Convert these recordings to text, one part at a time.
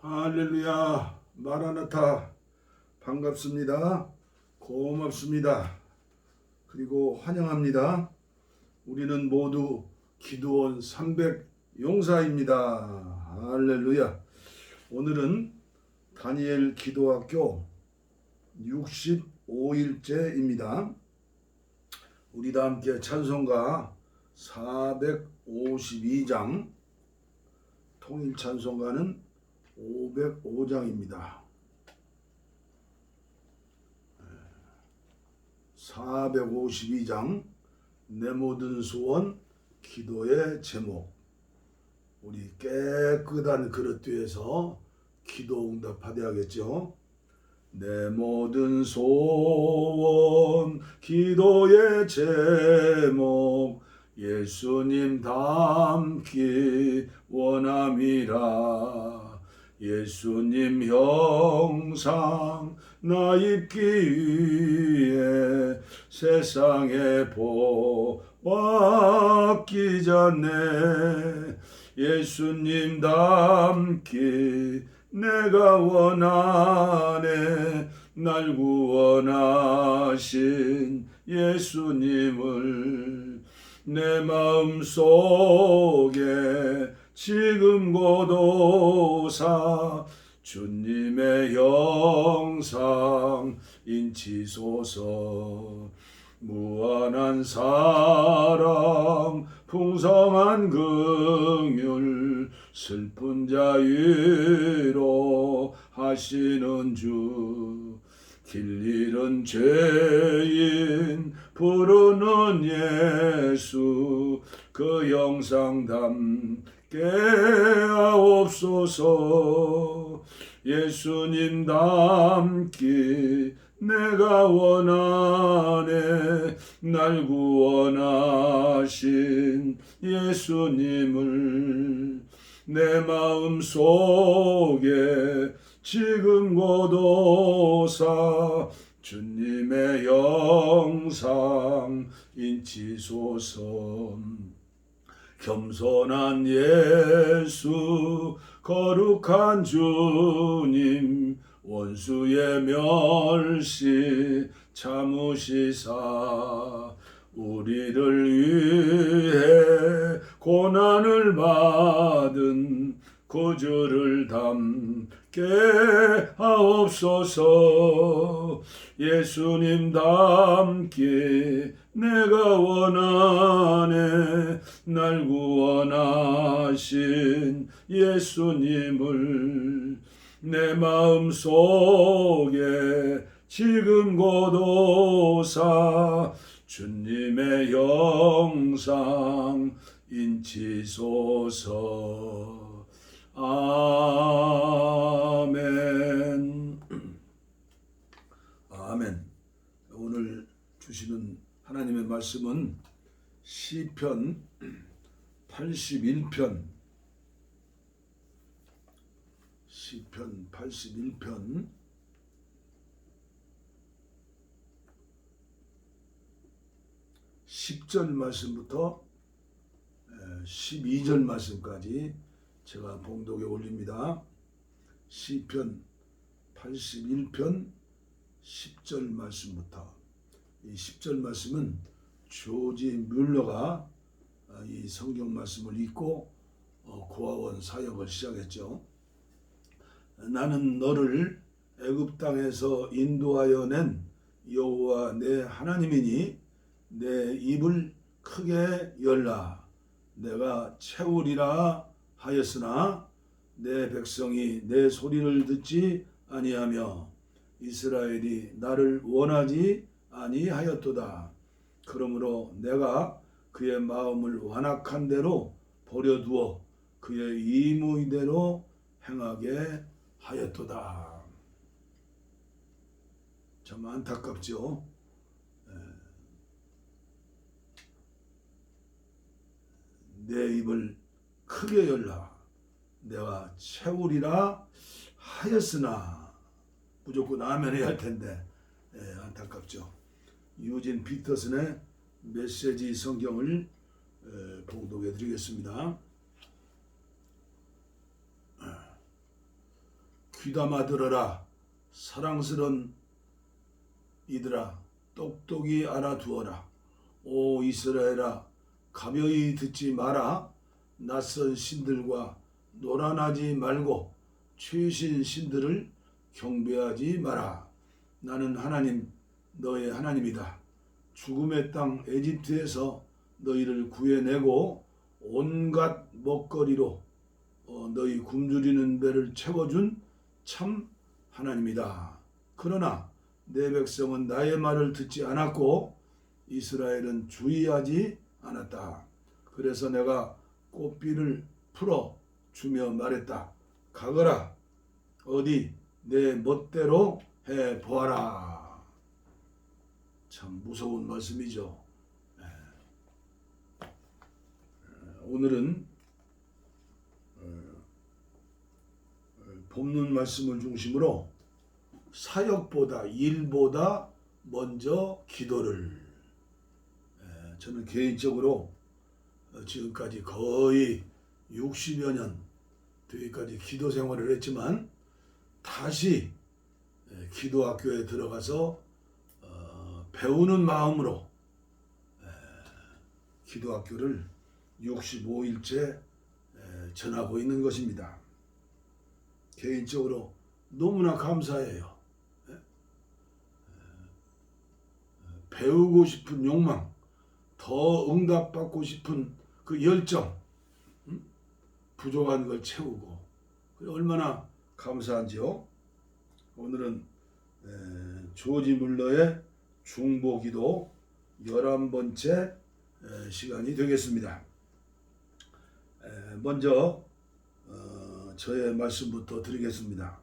할렐루야. 마라나타 반갑습니다. 고맙습니다. 그리고 환영합니다. 우리는 모두 기도원 300 용사입니다. 할렐루야. 오늘은 다니엘 기도학교 65일째입니다. 우리 다 함께 찬송가 452장 통일 찬송가는 505장입니다. 452장 내 모든 소원 기도의 제목 우리 깨끗한 그릇 뒤에서 기도 응답하되야겠죠. 내 모든 소원 기도의 제목 예수님 닮기 원함이라 예수님 형상 나 입기 위해 세상에 보았기 전에 예수님 닮기 내가 원하네 날 구원하신 예수님을 내 마음 속에 지금 고도사 주님의 영상 인치소서. 무한한 사랑 풍성한 긍휼 슬픈 자유로 하시는 주. 길 잃은 죄인 부르는 예수 그 영상 담 게 하옵소서. 예수님 닮기 내가 원하네. 날 구원하신 예수님을 내 마음 속에 지금 고도사 주님의 영상 인치소서 겸손한 예수 거룩한 주님 원수의 멸시 참으시사 우리를 위해 고난을 받은 구주를 담게 하옵소서. 예수님 닮기 내가 원하네. 날 구원하신 예수님을 내 마음 속에 지금 고도사 주님의 영상 인치소서 아멘. 아멘. 오늘 주시는 하나님의 말씀은 시편 81편. 시편 81편. 10절 말씀부터 12절 말씀까지 제가 봉독에 올립니다. 시편 81편 10절 말씀부터 이 10절 말씀은 조지 뮬러가 어, 이 성경 말씀을 읽고 어, 고아원 사역을 시작했죠. 나는 너를 애굽 땅에서 인도하여 낸 여호와 내 하나님이니 내 입을 크게 열라 내가 채우리라 하였으나 내 백성이 내 소리를 듣지 아니하며 이스라엘이 나를 원하지 아니하였도다. 그러므로 내가 그의 마음을 완악한 대로 버려두어 그의 이무이대로 행하게 하였도다. 참 안타깝죠. 내 입을 크게 열라. 내가 채우리라 하였으나 무조건 아멘 해야 할 텐데 예, 안타깝죠. 유진 피터슨의 메시지 성경을 에, 봉독해 드리겠습니다. 귀담아 들어라 사랑스런 이들아 똑똑히 알아두어라 오 이스라엘아 가벼이 듣지 마라 낯선 신들과 노란하지 말고 최신 신들을 경배하지 마라 나는 하나님 너의 하나님이다 죽음의 땅 에집트에서 너희를 구해내고 온갖 먹거리로 어, 너희 굶주리는 배를 채워준 참 하나님이다. 그러나 내 백성은 나의 말을 듣지 않았고 이스라엘은 주의하지 않았다. 그래서 내가 꽃비를 풀어 주며 말했다. 가거라. 어디 내 멋대로 해 보아라. 참 무서운 말씀이죠. 예. 오늘은 본문 말씀을 중심으로 사역보다 일보다 먼저 기도를 에, 저는 개인적으로 어, 지금까지 거의 60여 년 뒤까지 기도 생활을 했지만 다시 에, 기도학교에 들어가서 어, 배우는 마음으로 에, 기도학교를 65일째 전하고 있는 것입니다. 개인적으로 너무나 감사해요. 예? 에, 배우고 싶은 욕망, 더 응답받고 싶은 그 열정, 음? 부족한 걸 채우고 얼마나 감사한지요. 오늘은 에, 조지 물러의 중보기도 11번째 에, 시간이 되겠습니다. 에, 먼저 어, 저의 말씀부터 드리겠습니다.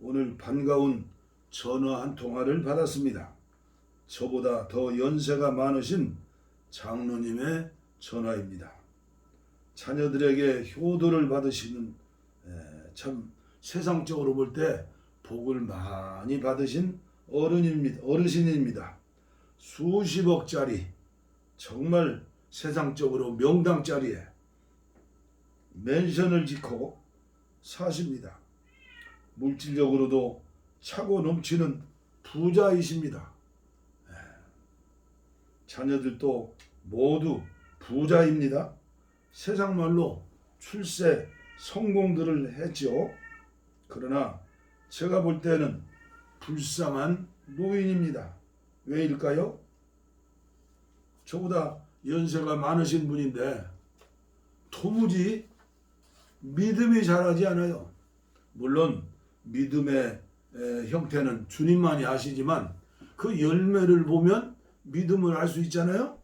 오늘 반가운 전화 한 통화를 받았습니다. 저보다 더 연세가 많으신 장로님의 전화입니다. 자녀들에게 효도를 받으시는 에, 참 세상적으로 볼 때 복을 많이 받으신 어른입니다. 어르신입니다. 수십억짜리 정말 세상적으로 명당짜리에 맨션을 짓고 사십니다. 물질적으로도 차고 넘치는 부자이십니다. 예. 자녀들도 모두 부자입니다. 세상 말로 출세 성공들을 했죠. 그러나 제가 볼 때는 불쌍한 노인입니다. 왜일까요? 저보다 연세가 많으신 분인데 도무지 믿음이 자라지 않아요. 물론 믿음의 에, 형태는 주님만이 아시지만 그 열매를 보면 믿음을 알 수 있잖아요.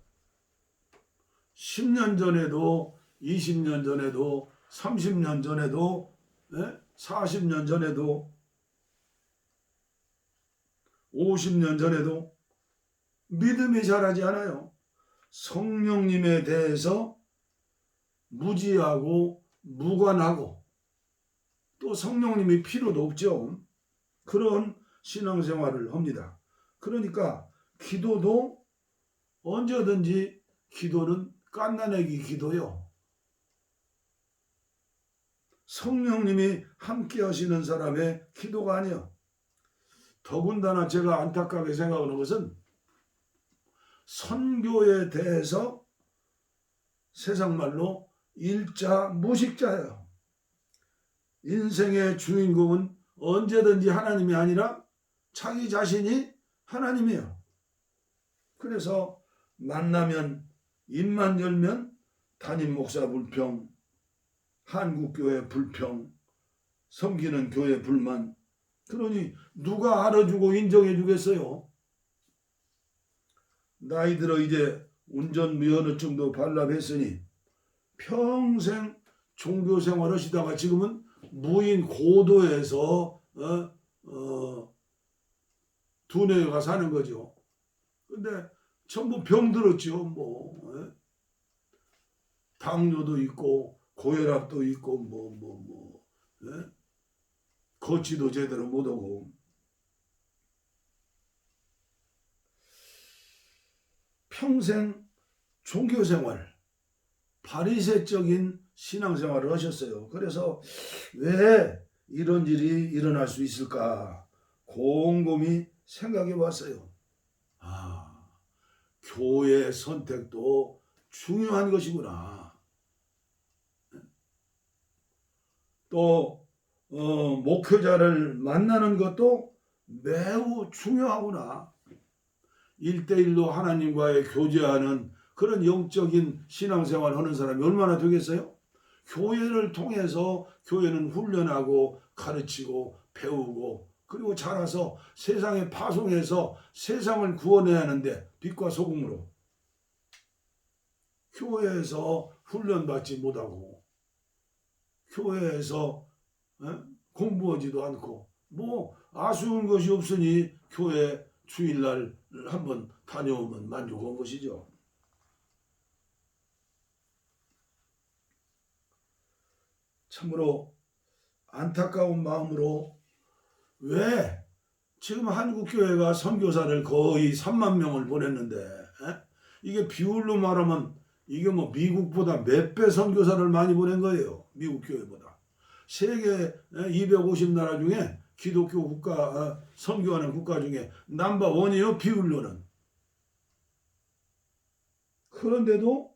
10년 전에도 20년 전에도 30년 전에도 에? 40년 전에도 50년 전에도 믿음이 자라지 않아요. 성령님에 대해서 무지하고 무관하고 또 성령님이 필요도 없죠. 그런 신앙생활을 합니다. 그러니까 기도도 언제든지 기도는 깐나내기 기도요. 성령님이 함께 하시는 사람의 기도가 아니요. 더군다나 제가 안타깝게 생각하는 것은 선교에 대해서 세상 말로 일자 무식자예요. 인생의 주인공은 언제든지 하나님이 아니라 자기 자신이 하나님이에요. 그래서 만나면 입만 열면 담임 목사 불평, 한국교회 불평, 섬기는 교회 불만. 그러니 누가 알아주고 인정해 주겠어요? 나이 들어 이제 운전면허증도 발급했으니 평생 종교 생활 하시다가 지금은 무인 고도에서 어, 어, 두뇌가 사는 거죠. 근데 전부 병들었죠. 뭐 예? 당뇨도 있고 고혈압도 있고 뭐 뭐 뭐, 예? 거치도 제대로 못하고 평생 종교 생활 바리새적인 신앙생활을 하셨어요. 그래서 왜 이런 일이 일어날 수 있을까 곰곰이 생각해 봤어요. 아, 교회 선택도 중요한 것이구나. 또 어, 목회자를 만나는 것도 매우 중요하구나. 일대일로 하나님과의 교제하는 그런 영적인 신앙생활 하는 사람이 얼마나 되겠어요? 교회를 통해서 교회는 훈련하고 가르치고 배우고 그리고 자라서 세상에 파송해서 세상을 구원해야 하는데 빛과 소금으로 교회에서 훈련받지 못하고 교회에서 어? 공부하지도 않고 뭐 아쉬운 것이 없으니 교회 주일날 한번 다녀오면 만족한 것이죠. 참으로 안타까운 마음으로 왜 지금 한국 교회가 선교사를 거의 3만 명을 보냈는데 에? 이게 비율로 말하면 이게 뭐 미국보다 몇 배 선교사를 많이 보낸 거예요. 미국 교회보다. 세계 250나라 중에 기독교 국가 어, 선교하는 국가 중에 넘버 원이에요. 비율로는. 그런데도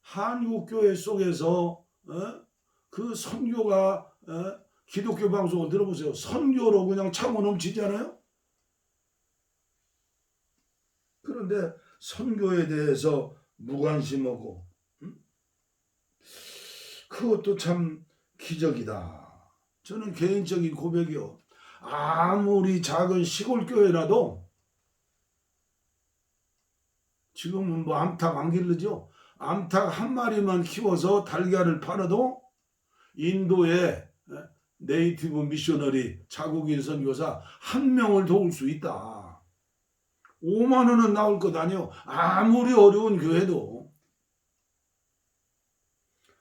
한국 교회 속에서 어? 그 선교가 어? 기독교 방송을 들어보세요. 선교로 그냥 차고 넘치잖아요. 그런데 선교에 대해서 무관심하고 음? 그것도 참 기적이다. 저는 개인적인 고백이요. 아무리 작은 시골 교회라도 지금은 뭐 암탉 안 기르죠. 암탉 한 마리만 키워서 달걀을 팔아도 인도에 네이티브 미셔너리 자국인 선 교사 한 명을 도울 수 있다. 5만 원은 나올 것 아니요. 아무리 어려운 교회도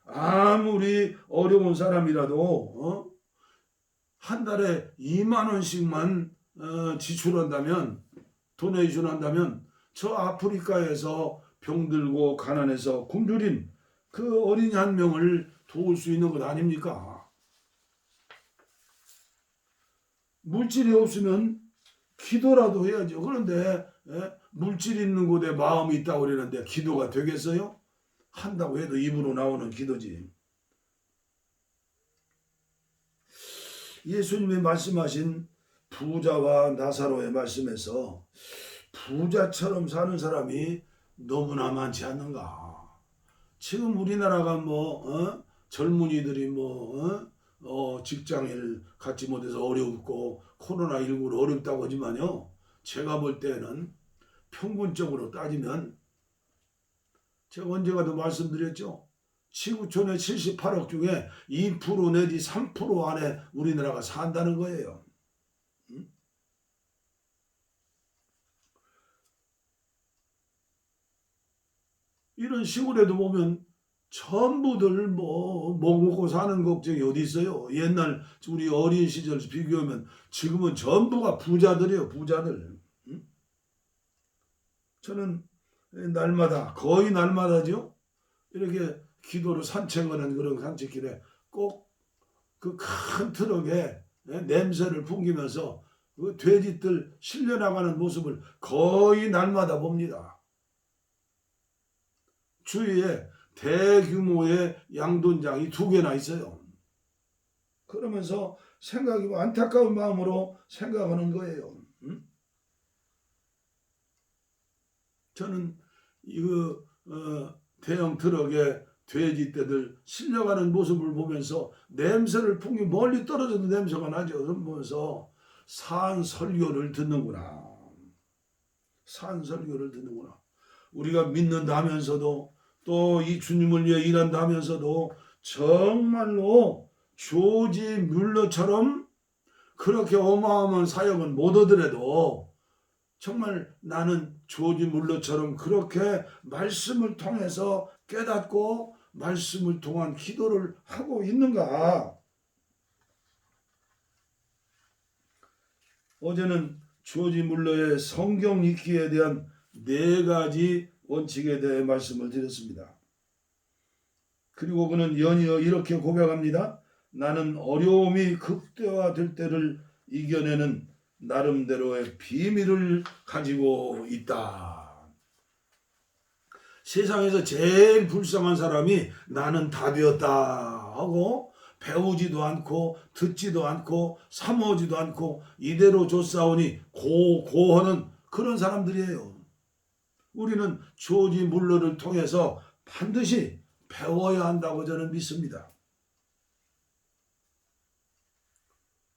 아무리 어려운 사람이라도 어? 한 달에 2만 원씩만 어, 지출한다면 도네이션 한다면 저 아프리카에서 병들고 가난해서 굶주린 그 어린이 한 명을 도울 수 있는 것 아닙니까? 물질이 없으면 기도라도 해야죠. 그런데 예? 물질 있는 곳에 마음이 있다고 그러는데 기도가 되겠어요? 한다고 해도 입으로 나오는 기도지. 예수님이 말씀하신 부자와 나사로의 말씀에서 부자처럼 사는 사람이 너무나 많지 않는가. 지금 우리나라가 뭐 어? 젊은이들이 뭐 어? 어, 직장을 갖지 못해서 어렵고 코로나19로 어렵다고 하지만요. 제가 볼 때는 평균적으로 따지면 제가 언제가도 말씀드렸죠. 지구촌의 78억 중에 2% 내지 3% 안에 우리나라가 산다는 거예요. 음? 이런 시골에도 보면 전부들 뭐 먹고 사는 걱정이 어디 있어요? 옛날 우리 어린 시절 비교하면 지금은 전부가 부자들이에요, 부자들. 응? 저는 날마다 거의 날마다죠. 이렇게 기도로 산책하는 그런 산책길에 꼭 그 큰 트럭에 예, 냄새를 풍기면서 그 돼지들 실려 나가는 모습을 거의 날마다 봅니다. 주위에 대규모의 양돈장이 두 개나 있어요. 그러면서 생각이 안타까운 마음으로 생각하는 거예요. 음? 저는 이거 어, 대형 트럭에 돼지 떼들 실려가는 모습을 보면서 냄새를 풍기 멀리 떨어져도 냄새가 나죠. 보면서 산 설교를 듣는구나. 산 설교를 듣는구나. 우리가 믿는다면서도 또 이 주님을 위해 일한다면서도 정말로 조지 뮬러처럼 그렇게 어마어마한 사역은 못 얻으래도 정말 나는 조지 물러처럼 그렇게 말씀을 통해서 깨닫고 말씀을 통한 기도를 하고 있는가? 어제는 조지 물러의 성경 읽기에 대한 네 가지 원칙에 대해 말씀을 드렸습니다. 그리고 그는 연이어 이렇게 고백합니다. 나는 어려움이 극대화될 때를 이겨내는 나름대로의 비밀을 가지고 있다. 세상에서 제일 불쌍한 사람이 나는 답이었다 하고 배우지도 않고 듣지도 않고 사모지도 않고 이대로 조사오니 고고하는 그런 사람들이에요. 우리는 조지 물러를 통해서 반드시 배워야 한다고 저는 믿습니다.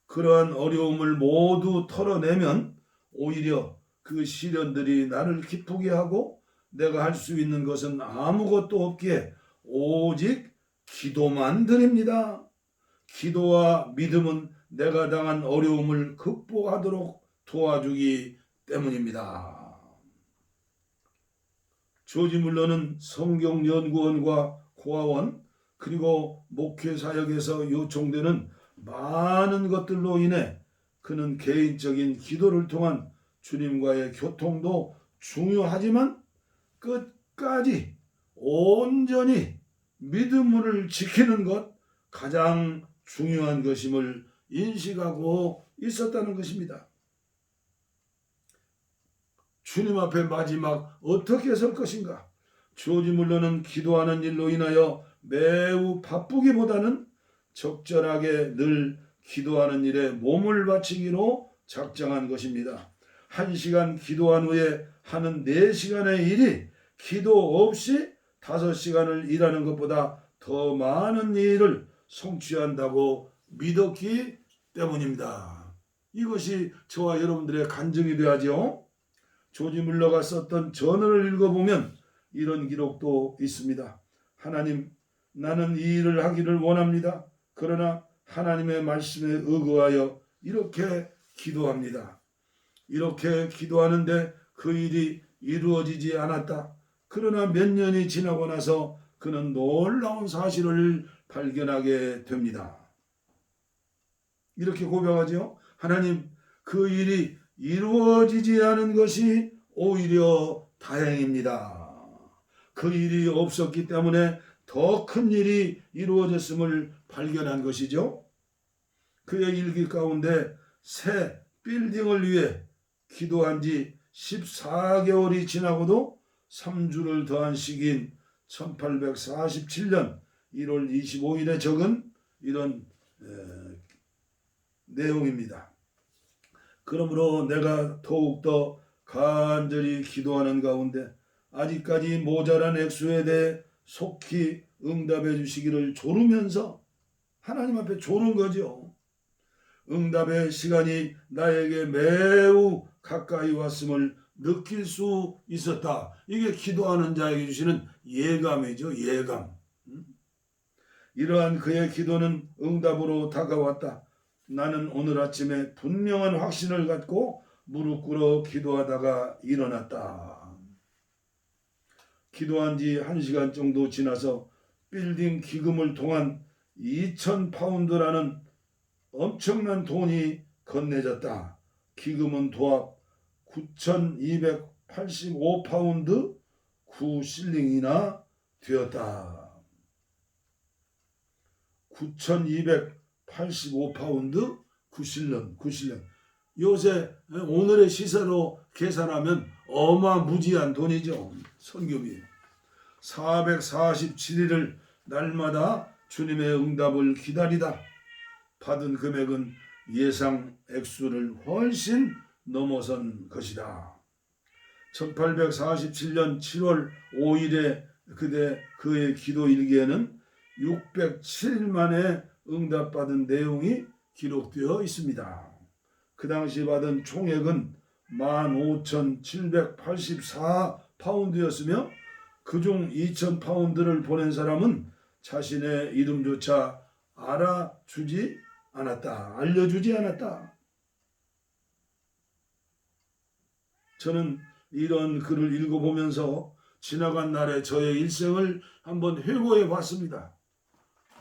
그러한 어려움을 모두 털어내면 오히려 그 시련들이 나를 기쁘게 하고 내가 할 수 있는 것은 아무것도 없기에 오직 기도만 드립니다. 기도와 믿음은 내가 당한 어려움을 극복하도록 도와주기 때문입니다. 조지 물러는 성경연구원과 고아원 그리고 목회 사역에서 요청되는 많은 것들로 인해 그는 개인적인 기도를 통한 주님과의 교통도 중요하지만 끝까지 온전히 믿음을 지키는 것 가장 중요한 것임을 인식하고 있었다는 것입니다. 주님 앞에 마지막 어떻게 설 것인가? 조지 물러는 기도하는 일로 인하여 매우 바쁘기보다는 적절하게 늘 기도하는 일에 몸을 바치기로 작정한 것입니다. 한 시간 기도한 후에 하는 네 시간의 일이 기도 없이 다섯 시간을 일하는 것보다 더 많은 일을 성취한다고 믿었기 때문입니다. 이것이 저와 여러분들의 간증이 되야죠. 조지 물러가 썼던 전언을 읽어보면 이런 기록도 있습니다. 하나님, 나는 이 일을 하기를 원합니다. 그러나 하나님의 말씀에 의거하여 이렇게 기도합니다. 이렇게 기도하는데 그 일이 이루어지지 않았다. 그러나 몇 년이 지나고 나서 그는 놀라운 사실을 발견하게 됩니다. 이렇게 고백하죠. 하나님, 그 일이 이루어지지 않은 것이 오히려 다행입니다. 그 일이 없었기 때문에 더 큰 일이 이루어졌음을 발견한 것이죠. 그의 일기 가운데 새 빌딩을 위해 기도한 지 14개월이 지나고도 3주를 더한 시기인 1847년 1월 25일에 적은 이런 에, 내용입니다. 그러므로 내가 더욱더 간절히 기도하는 가운데 아직까지 모자란 액수에 대해 속히 응답해 주시기를 조르면서 하나님 앞에 조른 거죠. 응답의 시간이 나에게 매우 가까이 왔음을 느낄 수 있었다. 이게 기도하는 자에게 주시는 예감이죠. 예감. 음? 이러한 그의 기도는 응답으로 다가왔다. 나는 오늘 아침에 분명한 확신을 갖고 무릎 꿇어 기도하다가 일어났다. 기도한 지한 시간 정도 지나서 빌딩 기금을 통한 2천 파운드라는 엄청난 돈이 건네졌다. 기금은 도합 9,285파운드 9실링이나 되었다. 9,285파운드 9실링, 9실링. 요새 오늘의 시세로 계산하면 어마무지한 돈이죠. 선교비. 447일을 날마다 주님의 응답을 기다리다 받은 금액은 예상 액수를 훨씬 넘어선 것이다. 1847년 7월 5일에 그대 그의 기도 일기에는 607일 만에 응답받은 내용이 기록되어 있습니다. 그 당시 받은 총액은 15,784 파운드였으며 그중 2,000 파운드를 보낸 사람은 자신의 이름조차 알아주지 않았다. 알려주지 않았다. 저는 이런 글을 읽어보면서 지나간 날의 저의 일생을 한번 회고해 봤습니다.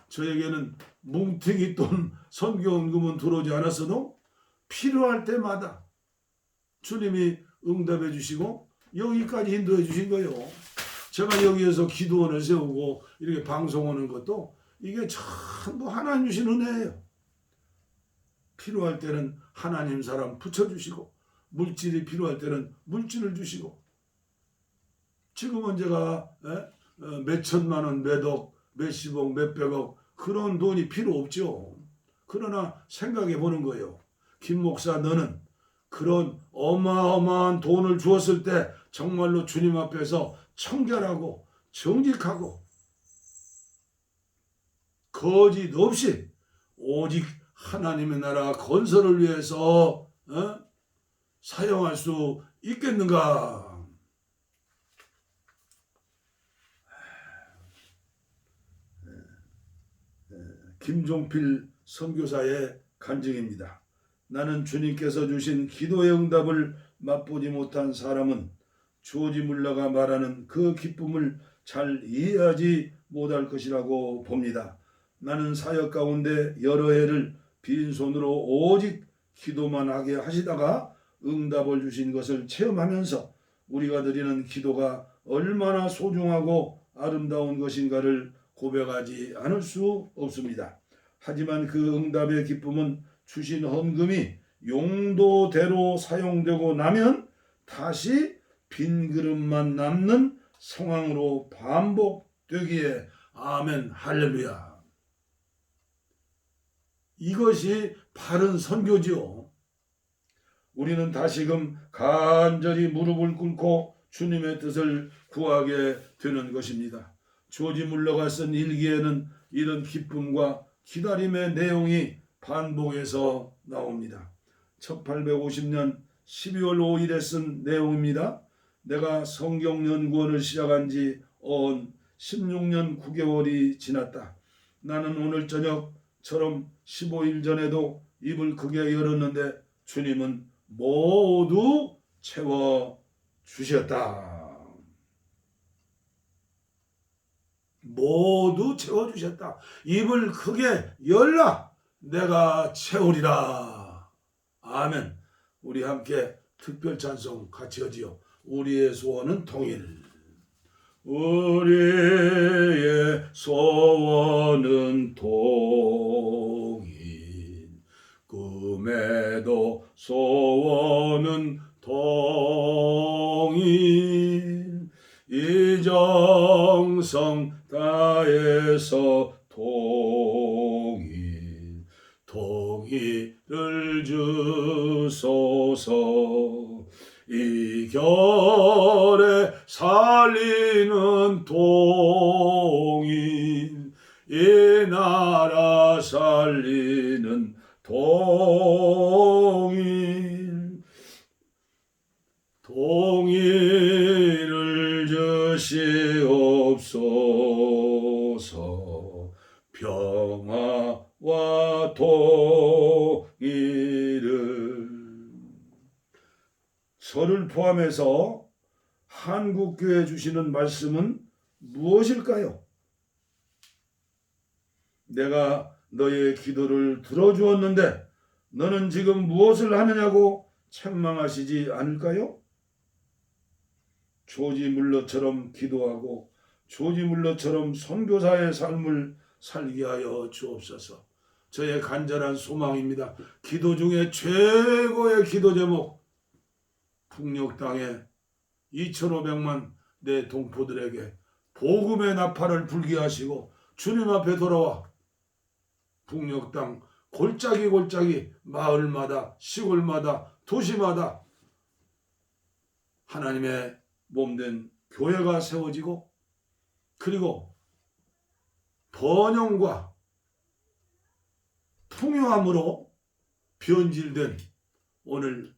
저에게는 뭉탱이 돈 선교원금은 들어오지 않았어도 필요할 때마다 주님이 응답해 주시고 여기까지 인도해 주신 거예요. 제가 여기에서 기도원을 세우고 이렇게 방송하는 것도 이게 전부 하나님 주신 은혜예요. 필요할 때는 하나님 사람 붙여주시고 물질이 필요할 때는 물질을 주시고 지금은 제가 에? 어, 몇 천만 원, 몇 억, 몇십억, 몇백억 그런 돈이 필요 없죠. 그러나 생각해 보는 거예요. 김 목사 너는 그런 어마어마한 돈을 주었을 때 정말로 주님 앞에서 청결하고 정직하고 거짓 없이 오직 하나님의 나라 건설을 위해서 어? 사용할 수 있겠는가? 김종필 선교사의 간증입니다. 나는 주님께서 주신 기도의 응답을 맛보지 못한 사람은 조지 물러가 말하는 그 기쁨을 잘 이해하지 못할 것이라고 봅니다. 나는 사역 가운데 여러 해를 빈손으로 오직 기도만 하게 하시다가 응답을 주신 것을 체험하면서 우리가 드리는 기도가 얼마나 소중하고 아름다운 것인가를 고백하지 않을 수 없습니다. 하지만 그 응답의 기쁨은 주신 헌금이 용도대로 사용되고 나면 다시 빈 그릇만 남는 상황으로 반복되기에 아멘 할렐루야. 이것이 바른 선교지요. 우리는 다시금 간절히 무릎을 꿇고 주님의 뜻을 구하게 되는 것입니다. 조지 물러가 쓴 일기에는 이런 기쁨과 기다림의 내용이 반복해서 나옵니다. 1850년 12월 5일에 쓴 내용입니다. 내가 성경 연구원을 시작한 지언 16년 9개월이 지났다. 나는 오늘 저녁처럼 15일 전에도 입을 크게 열었는데 주님은 모두 채워 주셨다. 모두 채워 주셨다. 입을 크게 열라. 내가 채우리라. 아멘. 우리 함께 특별 찬송 같이 하지요. 우리의 소원은 통일. 우리의 소원은 통일. 꿈에도 소원은 통일. 이정성 다해서 통일. 통일을 주소서. 이 결에 살리는 통일 이 나라 살리는 통일 통일을 주시옵소서 통일을 저를 포함해서 한국교회 주시는 말씀은 무엇일까요? 내가 너의 기도를 들어주었는데 너는 지금 무엇을 하느냐고 책망하시지 않을까요? 조지 물러처럼 기도하고 조지 물러처럼 선교사의 삶을 살게 하여 주옵소서. 저의 간절한 소망입니다. 기도 중에 최고의 기도 제목 북녘 땅에 2,500만 내 동포들에게 복음의 나팔을 불게 하시고 주님 앞에 돌아와 북녘 땅 골짜기 골짜기 마을마다 시골마다 도시마다 하나님의 몸된 교회가 세워지고 그리고 번영과 풍요함으로 변질된 오늘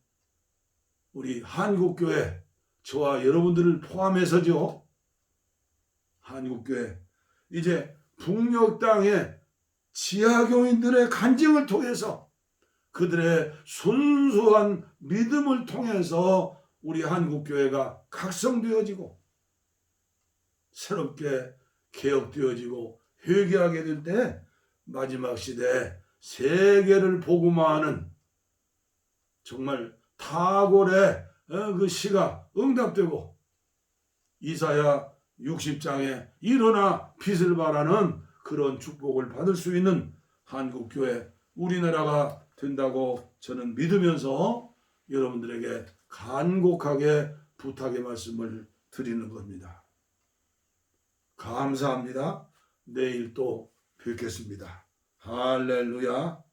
우리 한국교회 저와 여러분들을 포함해서죠. 한국교회 이제 북녘 땅의 지하교인들의 간증을 통해서 그들의 순수한 믿음을 통해서 우리 한국교회가 각성되어지고 새롭게 개혁되어지고 회개하게 될 때 마지막 시대에 세계를 복음화하는 정말 탁월의 어, 그 시가 응답되고 이사야 60장에 일어나 빛을 발하는 그런 축복을 받을 수 있는 한국교회 우리나라가 된다고 저는 믿으면서 여러분들에게 간곡하게 부탁의 말씀을 드리는 겁니다. 감사합니다. 내일 또 뵙겠습니다. 할렐루야.